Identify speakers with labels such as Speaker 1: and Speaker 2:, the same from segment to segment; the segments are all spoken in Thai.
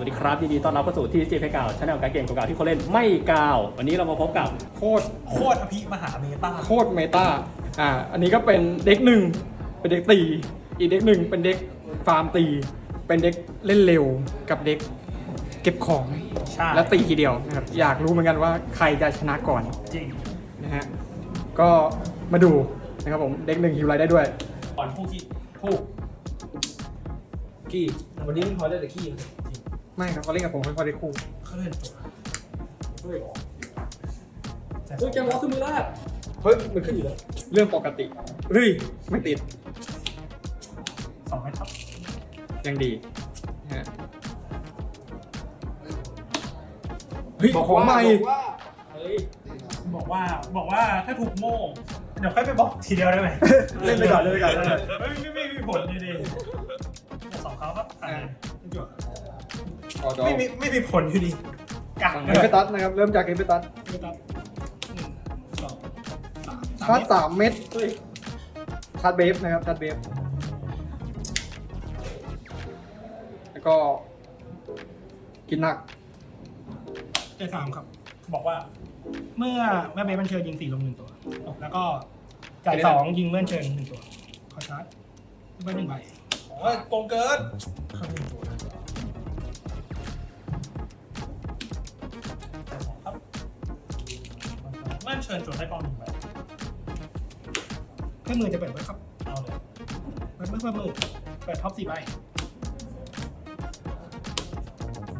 Speaker 1: วัสดีครับยินดีต้อนรับเข้าสู่ที่เจเพกาวชาแนลการเกมเก่าๆที่เขาเล่นไม่กาว วันนี้เรามาพบกับ
Speaker 2: โคตร
Speaker 3: โคตรอภิมหาเมตา
Speaker 2: โคตรเมตาอ่าอันนี้ก็เป็นเด็กหนึ่งเป็นเด็กตี อีกเด็กหนึ่งเป็นเด็กฟาร์มตี เป็นเด็กเล่นเร็วกับเด็กเก็บของ
Speaker 3: ใช่
Speaker 2: และตีทีเดียวนะครับอยากรู้เหมือนกันว่าใครจะชนะก่อน
Speaker 3: จริง
Speaker 2: นะฮะก็มาดูนะครับผมเด็กหนึ่งฮิวไลท์ได้ด้วย
Speaker 3: ก่อนผู้ที่
Speaker 2: ผู้
Speaker 4: ขี้วันนี้มึงพอได้แต่ขี้
Speaker 2: ไม่ครับเขาเล่นกับผมเป็นพอได้คู่
Speaker 3: เขาเล่นตัว
Speaker 4: เฮ้ย
Speaker 3: แต่
Speaker 4: เฮ้ยแกมอสขึ้นมือแรกเฮ้ยมันขึ้นอยู่แล้ว
Speaker 2: เรื่องปกติเฮ้ยไม่ติด
Speaker 3: สองเมตรครับ
Speaker 2: ยังดีนะฮะเฮ้ยของใหม่
Speaker 4: บอกว่าเฮ้ย
Speaker 3: บอกว่าบอกว่าถ้าถูกโม่งเดี๋ยวค่อยไปบอกทีเดียวได้ไหม
Speaker 2: เล่นไปก่อนเล่นไปก่อน
Speaker 3: ไม่ไม่ไม่มีผลดีดี อ๋อจ
Speaker 2: อ
Speaker 3: ไม่มีไม่มีผลอยู่ดีกัก
Speaker 2: เอเปตัสนะครับ เริ่มจากเอเปตัส
Speaker 3: ไม่ตัดหนึ่งสองสาม
Speaker 2: ชาร์จสามเม็ด
Speaker 4: เฮ้ย
Speaker 2: ชาร์จเบฟนะครับชาร์จเบฟแล้วก็กินหนัก
Speaker 5: ใจสามครับ บอกว่า เมื่อแม่เบสมันเชิญยิงสี่ลงหนึ่งตัวแล้วก็จ่ายสองยิงเมื่อเชิญหนึ่งตัว ขอชาร์จเบอร์หนึ่งใบ
Speaker 3: โอ้ยโกงเกินเขาเล่นตัว เมื่อเชิญโจทย์ได้กองหนึ่งใบ
Speaker 5: เครื่องมือจะเปิดไว้ครับ
Speaker 3: เอาเลย
Speaker 5: เปิดเมื่อเปิดมือเปิดท็อปสี่ใบ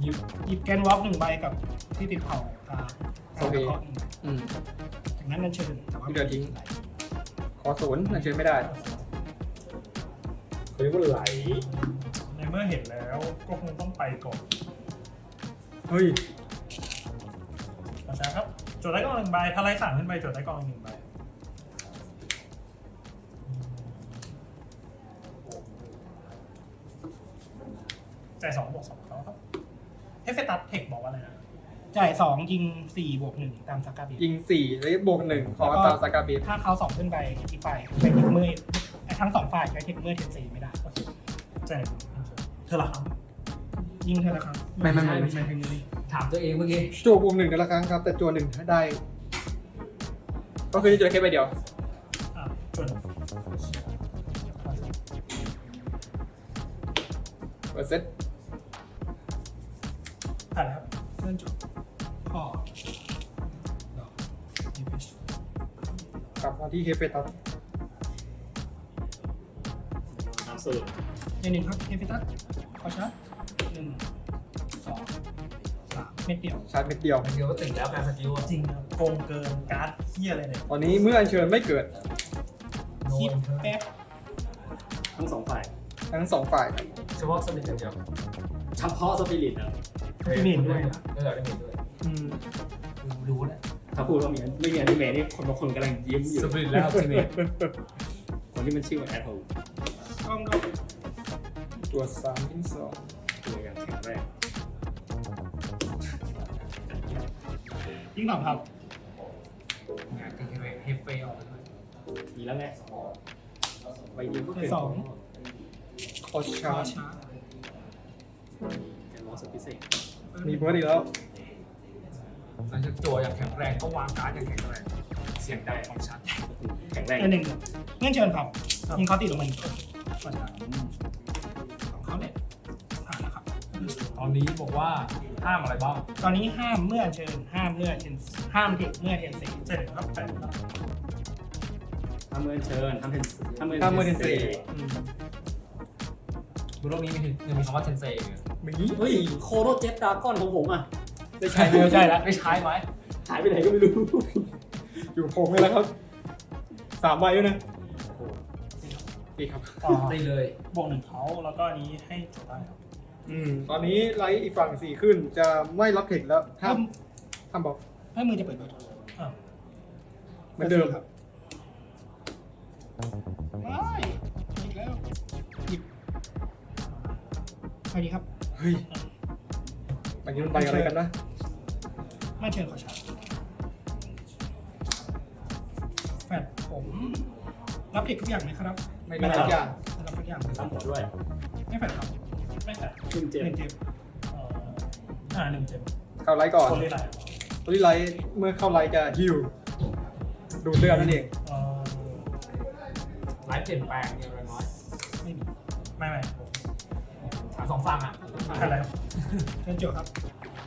Speaker 4: หยิบ
Speaker 5: หยิบแกนวอล์กหนึ่งใบกับที่ติดเผาตา
Speaker 2: โอเค
Speaker 5: แล้วก็หนึ่งใบ
Speaker 2: อืม
Speaker 5: จากนั้นนั่นเชิญแต่ว่า
Speaker 2: ที่เดือทิ้ง ขอศูนย์นั่นเชิญไม่ได้
Speaker 4: เขาเรียกว่าไหล
Speaker 3: ในเมื่อเห็นแล้วก็คงต้องไปก่อน
Speaker 2: เฮ้ย
Speaker 3: ขอช้าครับโจทย์ได้กองหนึ่งใบถ้าไล่สามขึ้นไปโจทย์ได้กองหนึ่งใบจ่ายสองบวกสองเขาครับเอฟเฟตัสเทคบอกว่าอะไรนะ
Speaker 5: จ่ายสองยิงสี่บวกหนึ่งตามสกาเบส
Speaker 2: ยิงสี่แล้วบวกหนึ่งขอตามสกาเบฟ
Speaker 5: ถ้าเขาสองขึ้นไปอีกฝ่ายใช้เทคเมื่อทั้งสองฝ่ายใช้เทคเมื่อเทนสี่ไม่ได้
Speaker 3: จ่ายเธอละครับ
Speaker 5: ยิงเท่าละครับ
Speaker 2: ไม่ไม่ไม่
Speaker 5: ไม่
Speaker 2: ไม่
Speaker 5: ใช่
Speaker 2: ใช่
Speaker 5: ไม่ใช่
Speaker 4: ถามตัวเองเมื่อกี้
Speaker 2: จั่วบวกหนึ่งแต่ละครั้งครับ แต่จั่วหนึ่งได้ ก็คือจะแค่ใบเดียว
Speaker 3: อ่าโจทย์
Speaker 2: เปิดเซ็ต
Speaker 3: ผ่านแล้วครับ
Speaker 5: เลื่อนจบพอดอกดีเพช
Speaker 2: กลับมาที่เฮเฟตัส
Speaker 1: น้ำสูตร
Speaker 5: ในหนึ่งครับเอฟิตัสขอชาร์จหนึ่งสอง สามเม็ดเดียว
Speaker 2: ชาร์จเม็ดเดียว
Speaker 4: เดี๋ยวก็ติดแล้วการสกิลอะ
Speaker 3: จริงนะโกงเกินการ์ดเฮียอะไรเนี่ย
Speaker 2: ตอนนี้เมื่ออัญเชิญไม่เกิด
Speaker 4: โน
Speaker 5: คิด
Speaker 4: น
Speaker 5: แป๊บ
Speaker 1: ทั้งสองฝ่าย
Speaker 2: ทั้งสองฝ่ายครับ
Speaker 4: เฉพาะสมิธอย่างเดียว
Speaker 1: เฉพาะสปิริตนะ
Speaker 5: ที่มีด้วย
Speaker 4: เออได้เห็นด้วย
Speaker 2: อืม
Speaker 4: รู้แล้ว
Speaker 1: ถ้าพูดว่ามีไม่มีอนิเมะนี่คนบางคนกำลังยิ้มอยู่
Speaker 4: สมิธแล้วสมิธ
Speaker 1: คนที่มันชื่อว่าแอดโฮ
Speaker 5: กล้องก็
Speaker 2: ตัวสามทิ้งสอง
Speaker 1: ตัวอย่างแข็งแรง
Speaker 5: ยิงสองครับ
Speaker 4: งานที่เฮฟเฟลออกด้วย
Speaker 1: มีแล้วไงใบเดียวก็
Speaker 5: ใน
Speaker 1: เกิน
Speaker 5: สอง
Speaker 2: คอ
Speaker 5: ข
Speaker 2: ชา
Speaker 5: อ
Speaker 2: ร์จ
Speaker 5: ชาร์จ
Speaker 1: จะรอสุดพิเศษ
Speaker 2: มีเบิร์ดอีกแล้ว
Speaker 4: หลังจากจั่วอย่างแข็งแรงก็วางการ์ดอย่างแข็งแรง เสียงได้ของชัด
Speaker 1: แข็งแรง
Speaker 5: ในหนึ่งเงื่อนเชิญครับยิงเขาติดลงมาหนึ่งตัวขอชาร์จขอ
Speaker 4: ตอนนี้บอกว่าห้ามอะไรบ้าง
Speaker 5: ตอนนี้ห้ามเมื่อเชิญห้ามเมื่อเทนห้ามเทคเมื่อเทนสี่
Speaker 3: เจ็ดครับแปดครับ
Speaker 1: ทำเมือนเชิญทำเป็นทำเมือน
Speaker 2: ถ้าเมื่อเทนเซ
Speaker 5: อืม
Speaker 4: บนโลกนี้มียังมีคำว่าเทนเซอยู่
Speaker 2: มี
Speaker 1: เฮ้ยโคโรเจ็ตดาก้อนของผมอะ
Speaker 2: ได้ใช้ไหม
Speaker 5: ไม่ใช่แล้ว
Speaker 4: ไม่ใช้ไหม
Speaker 1: หายไปไหนก็ไม่รู้
Speaker 2: อยู่ผมนี่แล้วครับสามใบด้วยนะดีครับ
Speaker 3: ต่อ
Speaker 4: ได้เลย
Speaker 3: บวกหนึ่งเขาแล้วก็อันนี้ให้โจทย์ได้ครับ
Speaker 2: อืมตอนนี้ไลท์อีกฝั่งสี่ขึ้น จะไม่รับเทคแล้วห้ามห้ามบอก
Speaker 5: ถ้ามือจะเปิดเบอร์โทร
Speaker 3: อ่า
Speaker 2: เหมือนเดิม
Speaker 5: ครับไม่อีกแล้วหยิบไปดีครับ
Speaker 2: เฮ้ยอันนี้มันใบอะไรกันนะ
Speaker 5: ไม่เชิญขอชาร์จแฟดผม รับเทคทุกอย่างไหมครับ
Speaker 2: ไม่ได้ทุกอย่าง
Speaker 5: รับทุกอย่าง
Speaker 1: ทำหัวด้วย
Speaker 5: ไม่แฟดครับ
Speaker 3: ไม่แต่
Speaker 1: ขึ้นเจ็บ
Speaker 5: หนึ่งเจ็บ
Speaker 3: เอ่ออ่าหนึ่งเจม
Speaker 2: เข้าไลท์ก่อน
Speaker 3: คนเล่นอะไร
Speaker 2: ตัวที่ไลท์เมื่อเข้าไลท์จะฮิวดูดเลือดนั่นเอง
Speaker 3: เอ่อ
Speaker 4: ไลฟ์เปลี่ยนแปลงเนี่ยอะไรน้อย
Speaker 5: ไม่มี
Speaker 3: ไม่ไม่
Speaker 4: ถามสองฝั่งอะ
Speaker 3: อะไรครับ
Speaker 5: เทิร์นจั่วครับ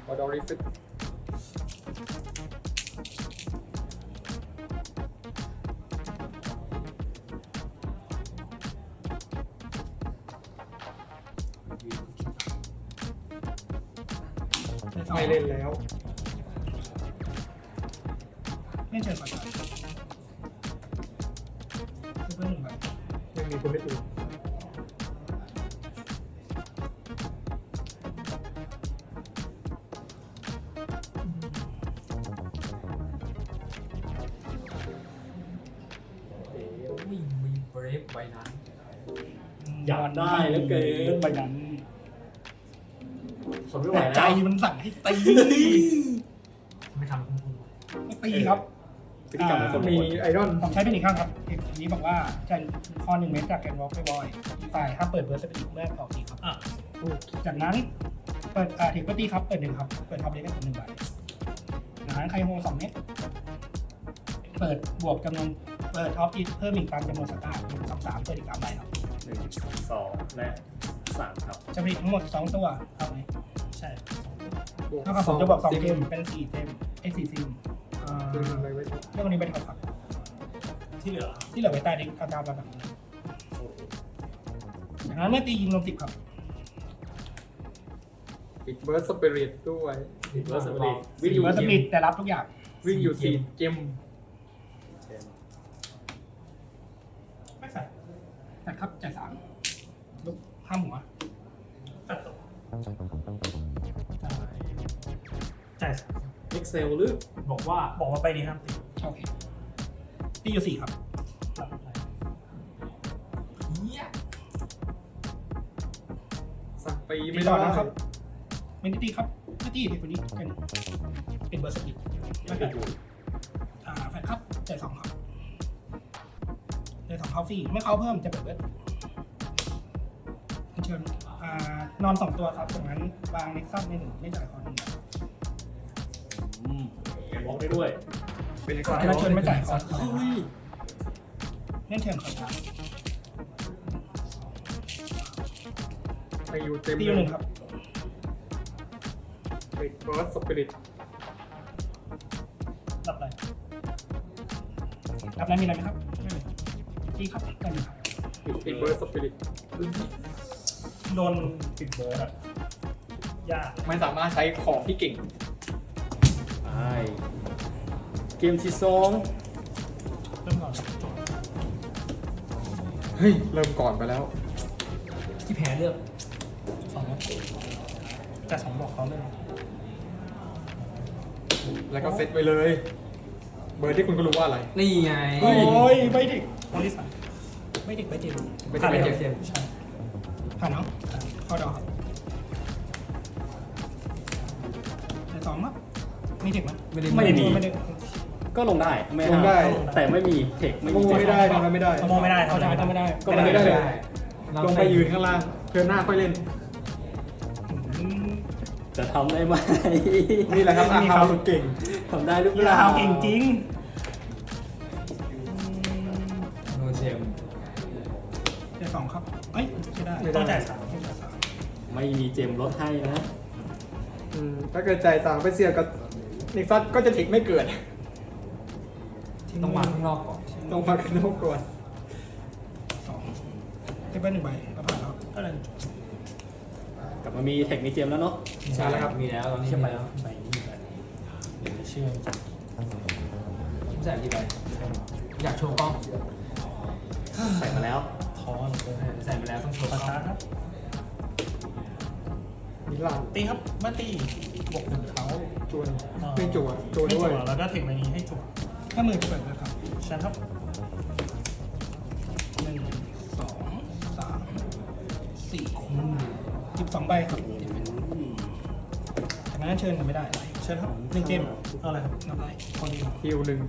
Speaker 2: ออดอริฟิต
Speaker 5: เทิร์นสอง
Speaker 2: ไม่เล่นแล้ว
Speaker 5: เล่นเชิญก่อนครับเพิ่มหนึ่งใบ
Speaker 2: ยังมีตัวให้ดู
Speaker 4: มีมีเบรฟใบนั้น
Speaker 1: อยากได้เหลือเกิน
Speaker 5: ใบนั้น
Speaker 1: ทน
Speaker 5: ให้ตี
Speaker 4: ไม่ทำคุณคุณ
Speaker 5: ก็ตีครับ
Speaker 1: พฤติกรรมของคน
Speaker 2: มีไอรอน
Speaker 5: ผมใช้เป็นอีกข้างครับเทคนี้บอกว่าจะข้อหนึ่งเมตรจากแกนวอล์กไปบอยอีกฝ่ายถ้ามเปิดเบอร์สปีดเมื่อออกทีครับ
Speaker 3: อะ
Speaker 5: จากนั้นเปิดอ่าเทคปตีครับเปิดหนึ่งครับเปิดท็อปเล็กให้ผมหนึ่งใบจากนั้นใครโฮสองเมตรเปิดบวกจำนวนเปิดท็อปอีกเพิ่มอีกตามจำนวนสตาร์หนึ่งสองสามเปิดอีกสามใบครับ
Speaker 1: หนึ่งสองและสามครับ
Speaker 5: จะผลิตทั้งหมดสองตัวเอาไหม
Speaker 3: ใช่
Speaker 5: เท่า กับผมจะบอกสองเกมเป็นสี่เกมไอ้สี่ซิมอ่า
Speaker 2: คืออะไรไว้
Speaker 5: เรื่องนี้ไปท็อปครับ
Speaker 3: ที่เหลือ
Speaker 5: ที่เหลือไว้ใต้ดิเอาตามระดับนี้จากนั้นเมื่อตียิงลงสิบครับ
Speaker 2: ปิดเบิร์ดสปิริตด้วย
Speaker 1: เบอร์สปีด
Speaker 5: วิ่งอยู่สปีดแต่รับทุกอย่าง
Speaker 2: วิ่งอยู่สี่เจม
Speaker 3: ไม่ใส่
Speaker 5: แต่ครับจ่า
Speaker 1: เอ็กเซลหรือ
Speaker 4: บอกว่า
Speaker 3: บอกว่าไปนี้ห้ามตี
Speaker 5: โอเคตีอยู่สี่ครับ
Speaker 3: ตัดอะไร
Speaker 4: เฮีย
Speaker 2: สักปี
Speaker 5: ตี
Speaker 2: ไม่
Speaker 5: ต่
Speaker 2: ได้
Speaker 5: อนะครับไม่ได้ตีครับไม่ตีเด็กคนนี้เป็นเป็นเบอร์สปีดแล้วก็อ่าแฟนครับจ่ายสองครับจ่ายสองเขาฟรีเมื่อเขาเพิ่มจะเปิดเบิร์ดเชิญอ่านอนสองตัวครับจากนั้นวางเน็กซัสในหนึ่งไม่จ่ายคอหนึ่ง
Speaker 1: อืมบล็อกได้ด้วย
Speaker 2: เป็น
Speaker 5: จากนั้นเชิญไม่จ่ายคอ
Speaker 2: เฮ้ย
Speaker 5: เล่นเชิญขอครับ
Speaker 2: ไปอยู่เต็ม
Speaker 5: ตีอยู่หนึ่งครับ
Speaker 2: ปิดเบิร์ดสปิริต
Speaker 3: รับอะไร
Speaker 5: รับนั้นมีอะไรไหมครับไม่มีตีครับได้หนึ่งครับ
Speaker 2: ปิดเบิร์ดสปิริต
Speaker 3: โดนปิดเบอร์ดอะยาก
Speaker 2: ไม่สามารถใช้ของที่เก่ง
Speaker 1: ใช่ เกมที่สอง
Speaker 3: เริ่มก่อนจบ
Speaker 2: เฮ้ย เริ่มก่อนไปแล้ว
Speaker 4: ที่แพ้เลือก
Speaker 3: สองจ่ายสองบอกเขาเลย
Speaker 2: แล้วก็เซตไว้เลย เบอร์ที่คุณก็รู้ว่าอะไร
Speaker 4: นี่ไง
Speaker 2: เฮ้ย
Speaker 5: โอ้ยไม่ดิ
Speaker 3: คนที่สาม
Speaker 5: ไม่ดิไม่จริง
Speaker 2: ไม่
Speaker 3: ผ่าน
Speaker 2: ใช่
Speaker 3: เลย
Speaker 2: เจ็บ
Speaker 3: ใช่
Speaker 5: ผ่านเนาะเข้าดอค ไหม
Speaker 4: ไม่ได้
Speaker 1: ไม่มี
Speaker 5: ไม่ได้
Speaker 1: ก็ลงได้ไม่
Speaker 2: ลงได้
Speaker 1: ห้ามแต่ไม่มีเทคไม่
Speaker 2: โม
Speaker 1: มีเทค
Speaker 2: ไม่ได้ทำอะไรไม่ได้
Speaker 3: ขโมยไม่ได้
Speaker 5: เข้าใจทำไม่ได้
Speaker 2: ก็ไม่ได้เลย
Speaker 4: เรา
Speaker 2: ลงไปยืนข้างล่างเพื่อนหน้าค่อยเล่น
Speaker 5: อืม
Speaker 1: จะทำได้ไหม
Speaker 2: นี่แหละครับอา
Speaker 5: นี่
Speaker 2: คา
Speaker 5: ครับ
Speaker 2: สุดเก่ง
Speaker 1: ทำได้หรือเป
Speaker 5: กีฬา
Speaker 1: ล่า
Speaker 5: เอาเก่งจริง
Speaker 4: โนเจม
Speaker 5: แต่สองครับ เอ้ยใช่ได้
Speaker 2: ไม่ได้
Speaker 3: ต้องจ่ายสาม
Speaker 5: ต้องจ่ายสาม
Speaker 1: ไม่มีเจมลดให้นะ
Speaker 2: อืมถ้าเกิดจ่ายสามไปเสียกับ นิกซัสก็จะถิกไม่เกิด
Speaker 4: ต้องมาข้างนอกก่อน
Speaker 2: ต้องมากันนอกก่อน
Speaker 5: สองเทเบิลหนึ่งใบก็ผ่านแล้ว
Speaker 3: ก็เลยจบ
Speaker 1: กลับมามีเทคมีเจมแล้วเนาะ
Speaker 2: ใช่แล้วครับ
Speaker 4: มีแล้วตอนนี้
Speaker 3: เชื่อ
Speaker 4: มี
Speaker 3: ไป
Speaker 4: แล้ว
Speaker 3: ไปนี่ไปเดี๋ยวเชื่อจัง
Speaker 4: ใส่กี่ใบอยากโชว์กล้อง
Speaker 1: ใส่มาแล้ว
Speaker 3: ท้อเหลย
Speaker 4: ใส่ไปแล้วต้องโชว์ก
Speaker 3: ป
Speaker 4: ล้
Speaker 3: ระ
Speaker 4: อง
Speaker 3: ชาครับ
Speaker 2: นิลาน
Speaker 3: ตีครับเมื่อตีบวกหนึ่งเขา
Speaker 2: จวนไม่จวดจวน
Speaker 3: ไม่
Speaker 2: ด้วย
Speaker 3: จั่วแล้วก็ถึงใบนี้ให้จั่ว
Speaker 5: ถ้ามือจะเปิดเลยครับ
Speaker 3: ใช่ครับ
Speaker 5: หนึ่งสองสามสี่สิบสองใบครับจากนั้นเชิญกันไม่ได้
Speaker 3: เชิญครับ
Speaker 5: หนึ่งเกม
Speaker 3: เอาอะไรครับ
Speaker 5: นับได้
Speaker 3: คนเดียว
Speaker 2: ฮิวหนึ่ง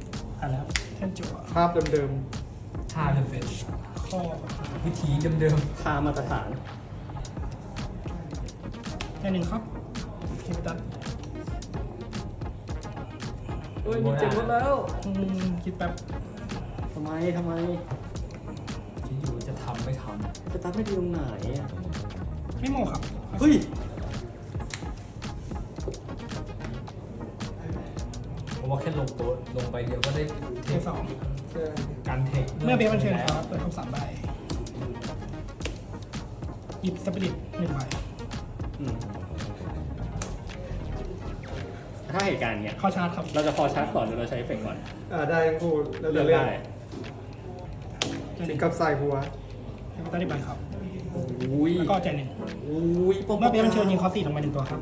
Speaker 3: อ่านแล้ว
Speaker 5: เช่นจั่ว
Speaker 2: ภาพเดิม
Speaker 4: ท่าเดิมเป็น
Speaker 5: ข้อ
Speaker 4: วิธีเดิม
Speaker 1: ค่ามาตรฐาน
Speaker 5: แค่หนึ่งครับเคปิตัส
Speaker 1: เฮ้ยมีเจ็บหมดแล้ว
Speaker 5: อืมคิดแป๊บ
Speaker 1: ทำไมทำไม
Speaker 4: ที่อยู่จะทำไม่ท
Speaker 1: จะตัดไม่ดีตรงไหนอะ
Speaker 5: ไม่โมครับ
Speaker 1: เฮ้ยำ
Speaker 4: เพราะว่าแค่ลงตัวลงไปเดียวก็ได้เท
Speaker 5: เท
Speaker 4: ค
Speaker 5: สอง
Speaker 4: การเทค
Speaker 5: เมื่อเบสมันเชิญ
Speaker 4: แล้ว
Speaker 5: ครับเปิดท็อปสามใบหยิบสปิริตหนึ่งใบ
Speaker 1: อืม ถ้าเหตุการณ์เนี้ย
Speaker 5: เข้าชาร์จครับ
Speaker 1: เราจะพอชาร์จก่อนหรือเราใช้เอฟเฟกต์ก่อน
Speaker 2: อ่าได้ทั้งคู่แล้ว
Speaker 1: เลื
Speaker 2: แต่
Speaker 1: อก
Speaker 2: เลือก
Speaker 1: ได้
Speaker 2: ถึงกับใส่หัว
Speaker 5: แล้วก็ได้ใบครับ
Speaker 1: อุ้ย
Speaker 5: แล้วก็ใจหนึ่ง
Speaker 1: อุ้ยปม
Speaker 5: เมื่อเบสมันเชิญยิงคอสี่ลงมาหนึ่งตัวครับ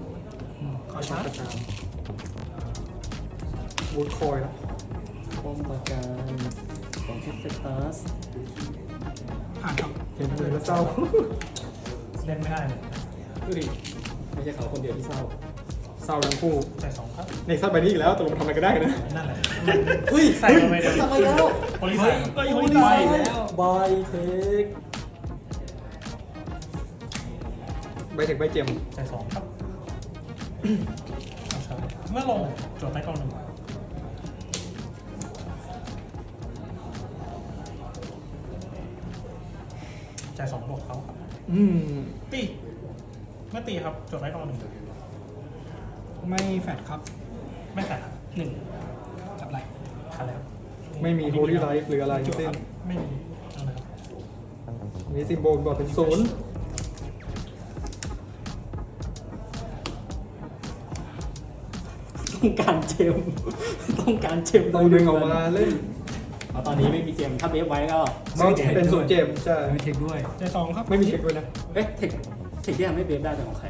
Speaker 5: อืมขอชาร์จ
Speaker 2: ประจามวูดคอยแล้ว
Speaker 1: ปมประการของเทสตัส
Speaker 5: ผ่านครับ
Speaker 2: เห็นเลยแล้วเศร้า
Speaker 3: เล่นไม่ได้เลย
Speaker 1: เฮ้ยไม่ใช่เขาคนเดียวที่เศร้า
Speaker 2: เศร้าทั้งคู่
Speaker 3: ใส่สองครับ
Speaker 2: ในซัดใบนี้อีกแล้วตกลงทำอะไรก็ได้นะ
Speaker 3: นั่นแหละ
Speaker 1: เฮ้ย
Speaker 3: ใส่ลงไปเลย
Speaker 1: ทำไมแล้ว
Speaker 3: โพลิใส่
Speaker 5: เฮ้ย
Speaker 1: โอ้
Speaker 5: เฮ้
Speaker 1: ย
Speaker 5: ย
Speaker 1: ดี
Speaker 5: ได้
Speaker 1: แล้วบายเทค
Speaker 2: ใบเทคใบเจม
Speaker 3: ใส่สองครับเอาใช่เมื่อลงโจทย์ใต้กล้องหนึ่งใบจ่ายสองบวกเขาครับ
Speaker 2: อืม
Speaker 3: ตี เมื่อตีครับโจทย์ใต้กล้องหนึ่งใบ
Speaker 5: ไม่แฟดครับ
Speaker 3: ไม่ใส่ครับ
Speaker 5: หนึ่งจับไหล
Speaker 3: คันแล้ว
Speaker 2: ไม่มีโฮลี่ไลฟ์หรืออะไรทั้งสิ้น
Speaker 3: ไม่มีเอาเลยครับ
Speaker 2: มีซิมโบลบอกเป็นศูนย์
Speaker 1: ต้องการเจม ต้องการเจม
Speaker 2: ต้องดึงออกมาเล่น
Speaker 1: เอาตอนนี้ไม่มีเจมถ้าเบฟไว้ก็
Speaker 2: ต้องเป็นศูนย์เจมใช่
Speaker 4: ไม่เทคด้วย
Speaker 5: ใจสองครับ
Speaker 2: ไม่มีเช็คด้วยนะ
Speaker 1: เอ๊ะเทค เทคที่ทำให้เบฟได้เป็นของใคร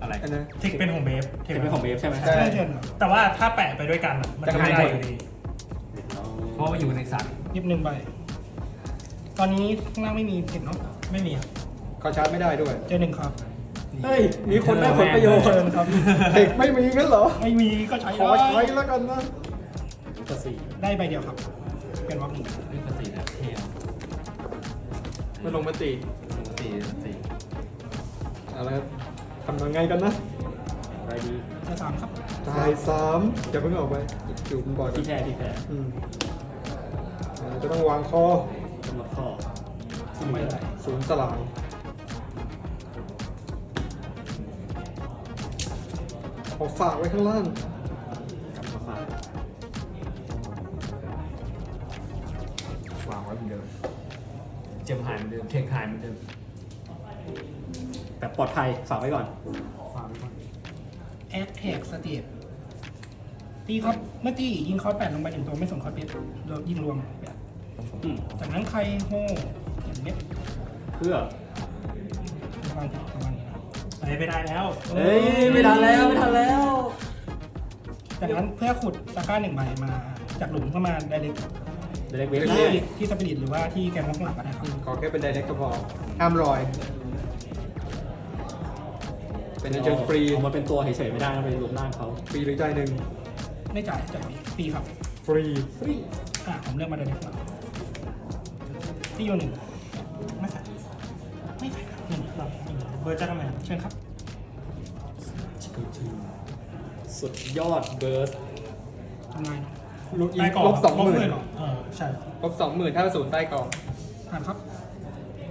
Speaker 4: อะไร
Speaker 2: อันนั้น
Speaker 3: เทคเป็นของเบฟ
Speaker 1: เทคเป็นของเบฟใช่ไหม
Speaker 2: ใช่
Speaker 5: ไม่เชิญครับ
Speaker 3: แต่ว่าถ้าแปะไปด้วยกันอะมันจะไม่ได้อยู่ดี
Speaker 4: เพราะว่าอยู่ในสัตว์
Speaker 5: หยิบหนึ่งใบ ตอนนี้ข้างล่างไม่มีเทคเนาะ
Speaker 3: ไม่มีครับ
Speaker 2: เขาชาร์จไม่ได้ด้วย
Speaker 5: เจอหนึ่งครับ
Speaker 1: เฮ้ย มีคนได้ผลประโยชน์
Speaker 5: เชิญครับ
Speaker 2: เทคไม่มีงั้นเหรอ
Speaker 5: ไม่มีก็ใช้
Speaker 2: ขอ
Speaker 5: ได้
Speaker 2: ใช้แล้วกันนะ
Speaker 1: กระสี
Speaker 5: ได้ใบเดียวครับ เป็นวอล์กหนึ่ง
Speaker 4: เรื่องปกตินะเทค
Speaker 2: มาลงมาตี
Speaker 4: ปกติปกติ
Speaker 2: เอาละครับทำยังไงกันนะ
Speaker 1: อะไรดี
Speaker 5: ใจสามครับ
Speaker 2: ตายสามอย่าเพิ่งออกไปอยู่บนบอร์ด
Speaker 1: ที่แพ้ที่แพ้
Speaker 2: อืมอ่าจะต้องวางคอกำ
Speaker 1: หนดข้อที่
Speaker 5: ไม่
Speaker 1: ไม่
Speaker 5: ได้
Speaker 1: ได้
Speaker 2: ศูนย์สลายขอฝากไว้ข้างล่าง
Speaker 1: กำมาฝาก
Speaker 4: วางไว้เหมือนเดิมเจมหายเหมือนเดิมเทคหายเหมือนเดิม
Speaker 1: แบบ ปลอดภัยฝากไว้ก่อน
Speaker 4: วางไว้ก่อน
Speaker 5: แอดแท็กสเตตตีครับเมื่อตียิงคอร์สแปดลงไปหนึ่งตัวไม่ส่งคอร์สเบสเรายิงรวมแปด
Speaker 1: อืม
Speaker 5: จากนั้นใครโฮหนึ่งเม็ด
Speaker 1: เพื่อ
Speaker 5: ประมาณประมาณนี้นะ
Speaker 3: อันนี้ไม่ได้แล้ว
Speaker 1: เฮ้ยไม่ทันแล้วไม่ทันแล้ว
Speaker 5: จากนั้นเพื่อขุดตะกร้าหนึ่งใบมา จากหลุมเข้ามาไดเรก
Speaker 1: เดเล็กเวฟ
Speaker 5: ที่
Speaker 1: ได้
Speaker 5: ที่สปิริตหรือว่าที่แกนม็อกหลักก็ได้ครับ
Speaker 2: ขอแค่เป็นไดเรกก็พอห้ามรอย เป็นเจอฟรี
Speaker 1: ออกมาเป็นตัวเฉยๆไม่ได้นะเป็นรวมร่างเขา
Speaker 2: ฟรีหรือใจายหนึ่ง
Speaker 5: ไม่จ่ายจ่ายฟรีครับ
Speaker 2: ฟรี
Speaker 5: อะผมเลือกมาไดเรกมาที่โยนหนึ่ง
Speaker 3: ไม่ใส่
Speaker 5: ไม่ใช่ครับหนึ่ง
Speaker 3: แบบเบอร์จะทำไม
Speaker 5: เชิญครับ
Speaker 1: สุดยอดเบิร์ส
Speaker 5: ทำไงาน
Speaker 2: ลูกอี
Speaker 3: ใต้
Speaker 2: ก
Speaker 3: กล่อง
Speaker 2: ลบสองหมื่น
Speaker 3: เหรอเออใช่
Speaker 2: ลบสองหมื่นถ้าศูนย์ใต้กล่อง
Speaker 5: ผ่านครับ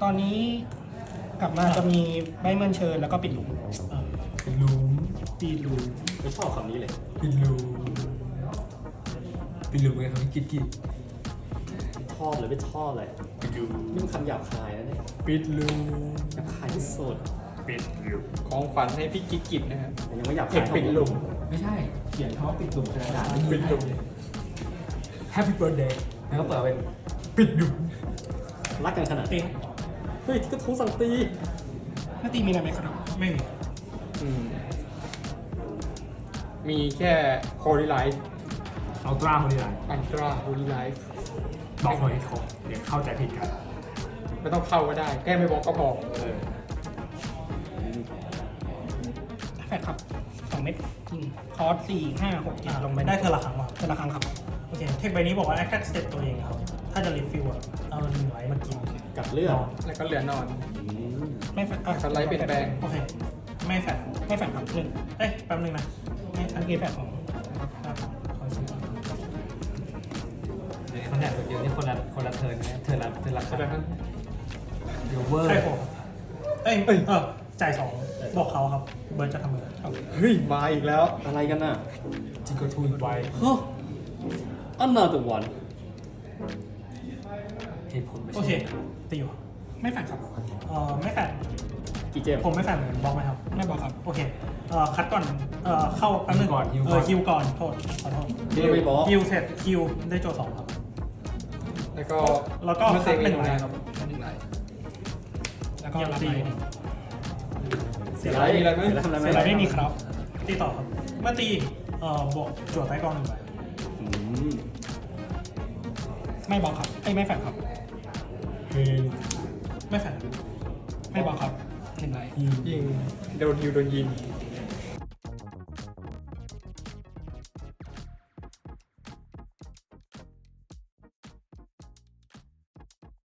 Speaker 5: ตอนนี้กลับมาจะมีใบเมินเชิญแล้วก็ปิดหลุม
Speaker 3: เออ
Speaker 4: ปิดรูม
Speaker 5: ปิดหลุม
Speaker 1: ไม่ชอบคำนี้เลย
Speaker 4: ปิดรูมปิดรูมไงครับพี่กิ๊ดกิ๊ด
Speaker 1: ชอบเลยไม่ชอบเลย
Speaker 4: ปิดรูม
Speaker 1: นี่มันคำหยาบคายนะเนี่ย
Speaker 4: ปิดรูม
Speaker 1: หยาบคายที่สุด
Speaker 4: ปิดรูม
Speaker 2: ของขวัญให้พี่กิ๊กกิจนะครับ
Speaker 1: แต่ยังไม่หยาบ
Speaker 2: เท
Speaker 1: คา
Speaker 2: ค
Speaker 1: ย
Speaker 2: ปิดหลุม
Speaker 4: ไม่ใช่ เขียนเขาว่าปิดรูมกระดาษแล้ว
Speaker 2: ปิดหลุม
Speaker 4: แฮปปี้เบิร์ดเดย์แล้วก็เปิดเป็นปิดรูม
Speaker 1: รักกันขนาด
Speaker 3: ตี
Speaker 1: นี้เฮ้ยกระทุ้งสั่งตี
Speaker 5: หน้าตีมีอะไรไหมครับ
Speaker 3: ไม่มี
Speaker 2: อืมมีแค่โฮลี่ไลฟ์
Speaker 4: เอาตราคนนี้ไร
Speaker 2: อันตราโฮลี่ไลฟ์
Speaker 4: บอกเขาให้ครบเดี๋ยวเข้าใจผิดกัน
Speaker 2: ไม่ต้องเข้าก็ได้ แค่ไม่บอกก็พอ
Speaker 4: เออ
Speaker 5: แฟดครับสองเม็ดจริงคอร์สสี่ห้าหกเจ็ด
Speaker 3: อะ
Speaker 5: ลงไป
Speaker 3: ได้เธอละครั้งว่ะ
Speaker 5: แต่ละครั้งครับ
Speaker 3: โอเค เทคใบนี้บอกว่า attack step ตัวเองครับ ถ้าจะรีฟิลอะเอาหนึ่งไว้มากิน
Speaker 1: กับเลือด
Speaker 2: แล้วก็เหลือนอน
Speaker 1: อืม
Speaker 5: ไม่แฟดอะ
Speaker 2: สไลด์เปลี่ยนแปลง
Speaker 3: โอเค ไม่แฟด
Speaker 5: ไม่แฟดครับหนึ่ง
Speaker 3: เอ้ยแป๊บนึงนะไม่แฟ
Speaker 5: อั
Speaker 3: ด
Speaker 5: นเกแฟดของ
Speaker 3: ครับขอชิมก่อน
Speaker 4: เนี่ยตัวเดียวนี่คนละคนละเทิร์นนะเทิร์นละเทิร์นละค
Speaker 2: แส
Speaker 4: รั้ง
Speaker 2: ดงว่า
Speaker 4: เดี๋ยวเวอร์
Speaker 3: ใช่ผมเอ้ยเออจ่ายสองบอกเขาครับ เบิร์ดจะทำอะไร
Speaker 2: เฮ้ยมาอีกแล้ว
Speaker 1: อะไรกันน่ะ
Speaker 4: จิงโกทูนไว้
Speaker 1: ฮะ another one
Speaker 4: เหตุผลไม่
Speaker 3: โอ
Speaker 4: ใช่
Speaker 3: เคตีอยู่
Speaker 5: ไม่แฟนครับ
Speaker 3: เอ่อไม่แฟน
Speaker 1: กี่เจม
Speaker 3: ผมไม่แฟนบอกไหมครับ
Speaker 5: ไม่บอกครับ
Speaker 3: โอเคเอ่อคัดก่อนเอ่อเข้าแป๊บนึง
Speaker 4: ก่อนฮิว
Speaker 3: เอ
Speaker 4: ก่
Speaker 3: อ
Speaker 4: อน
Speaker 3: คิวก่อน โทษ ขอโทษ
Speaker 1: เรียกไม่บอก
Speaker 3: คิวเสร็จคิวได้โจทย์สองครับ
Speaker 2: แล้วก็
Speaker 3: แล้วก็
Speaker 2: มาเซ
Speaker 3: คัด
Speaker 2: ฟ
Speaker 3: หนึ่ง
Speaker 2: ทำ
Speaker 3: ใบ
Speaker 2: งาน
Speaker 3: ครับ
Speaker 5: หนึ่งใบแล้วก็
Speaker 3: เยี่ยม
Speaker 5: รับ
Speaker 3: ตี
Speaker 5: ไป
Speaker 1: เสียไรเสียไรทำอะไร
Speaker 5: เสร็จแล้วไม่มีครับ
Speaker 3: ตีต่อครับ เมื่อตีเอ่อบวกโจทย์ใต้กองหนึ่งใบ
Speaker 1: อืม
Speaker 5: ไม่บอกครับไอ้ยไม่แฟนครับ
Speaker 3: ไม่แฟน
Speaker 5: ไม่บอกครับ หนึ่งใบ
Speaker 2: ยิงโดนยิวโดนยิง